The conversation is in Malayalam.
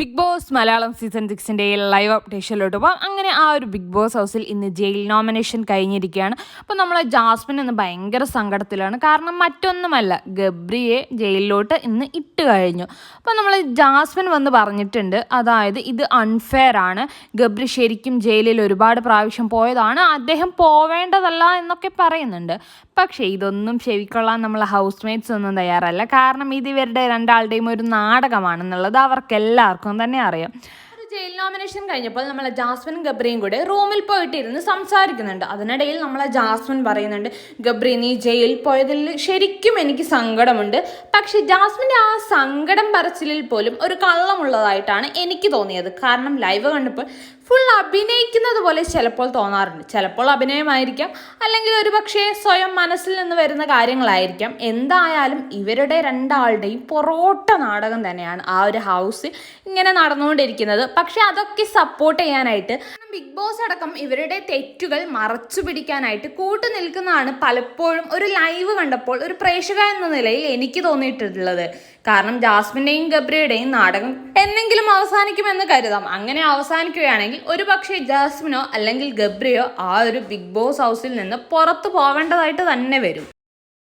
ബിഗ് ബോസ് മലയാളം സീസൺ സിക്സിന്റെ ലൈവ് അപ്ഡേഷനിലോട്ട് പോകാം അങ്ങനെ ആ ഒരു ബിഗ് ബോസ് ഹൗസിൽ ഇന്ന് ജയിൽ നോമിനേഷൻ കഴിഞ്ഞിരിക്കുകയാണ്. അപ്പോൾ നമ്മളെ ജാസ്മിൻ ഇന്ന് ഭയങ്കര സങ്കടത്തിലാണ്. കാരണം മറ്റൊന്നുമല്ല ഗബ്രിയെ ജയിലിലോട്ട് ഇന്ന് ഇട്ട് കഴിഞ്ഞു. അപ്പോൾ നമ്മൾ ജാസ്മിൻ വന്ന് പറഞ്ഞിട്ടുണ്ട് അതായത് ഇത് അൺഫെയർ ആണ്. ഗബ്രി ശരിക്കും ജയിലിൽ ഒരുപാട് പ്രാവശ്യം പോയതാണ്. അദ്ദേഹം പോവേണ്ടതല്ല എന്നൊക്കെ പറയുന്നുണ്ട്. പക്ഷേ ഇതൊന്നും ചെവിക്കൊള്ളാൻ നമ്മൾ ഹൗസ് മേറ്റ്സ് ഒന്നും തയ്യാറല്ല. കാരണം ഇത് ഇവരുടെ രണ്ടാളുടെയും ഒരു നാടകമാണെന്നുള്ളത് അവർക്കെല്ലാവർക്കും തന്നെ അറിയാം. ജയിൽ നോമിനേഷൻ കഴിഞ്ഞപ്പോൾ നമ്മളെ ജാസ്മിൻ ഗബ്രിയും കൂടെ റൂമിൽ പോയിട്ട് ഇരുന്ന് സംസാരിക്കുന്നുണ്ട്. അതിനിടയിൽ നമ്മളെ ജാസ്മിൻ പറയുന്നുണ്ട് ഗബ്രി നീ ജയിൽ പോയതിൽ ശരിക്കും എനിക്ക് സങ്കടമുണ്ട്. പക്ഷേ ജാസ്മിന്റെ ആ സങ്കടം പറച്ചിലിൽ പോലും ഒരു കള്ളമുള്ളതായിട്ടാണ് എനിക്ക് തോന്നിയത്. കാരണം ലൈവ് കണ്ടപ്പോൾ ഫുൾ അഭിനയിക്കുന്നത് പോലെ ചിലപ്പോൾ തോന്നാറുണ്ട്. ചിലപ്പോൾ അഭിനയമായിരിക്കാം അല്ലെങ്കിൽ ഒരു പക്ഷേ സ്വയം മനസ്സിൽ നിന്ന് വരുന്ന കാര്യങ്ങളായിരിക്കാം. എന്തായാലും ഇവരുടെ രണ്ടാളുടെയും പൊറോട്ട നാടകം തന്നെയാണ് ആ ഒരു ഹൗസ് ഇങ്ങനെ നടന്നുകൊണ്ടിരിക്കുന്നത്. പക്ഷെ അതൊക്കെ സപ്പോർട്ട് ചെയ്യാനായിട്ട്. ബിഗ് ബോസ് അടക്കം ഇവരുടെ തെറ്റുകൾ മറച്ചു പിടിക്കാനായിട്ട് കൂട്ടു നിൽക്കുന്നതാണ് പലപ്പോഴും ഒരു ലൈവ് കണ്ടപ്പോൾ ഒരു പ്രേക്ഷക എന്ന നിലയിൽ എനിക്ക് തോന്നിയിട്ടുള്ളത്. കാരണം ജാസ്മിന്റെയും ഗബ്രിയുടെയും നാടകം എന്നെങ്കിലും അവസാനിക്കുമെന്ന് കരുതാം. അങ്ങനെ അവസാനിക്കുകയാണെങ്കിൽ ഒരു പക്ഷേ ജാസ്മിനോ അല്ലെങ്കിൽ ഗബ്രിയോ ആ ഒരു ബിഗ് ബോസ് ഹൗസിൽ നിന്ന് പുറത്തു പോവേണ്ടതായിട്ട് തന്നെ വരും.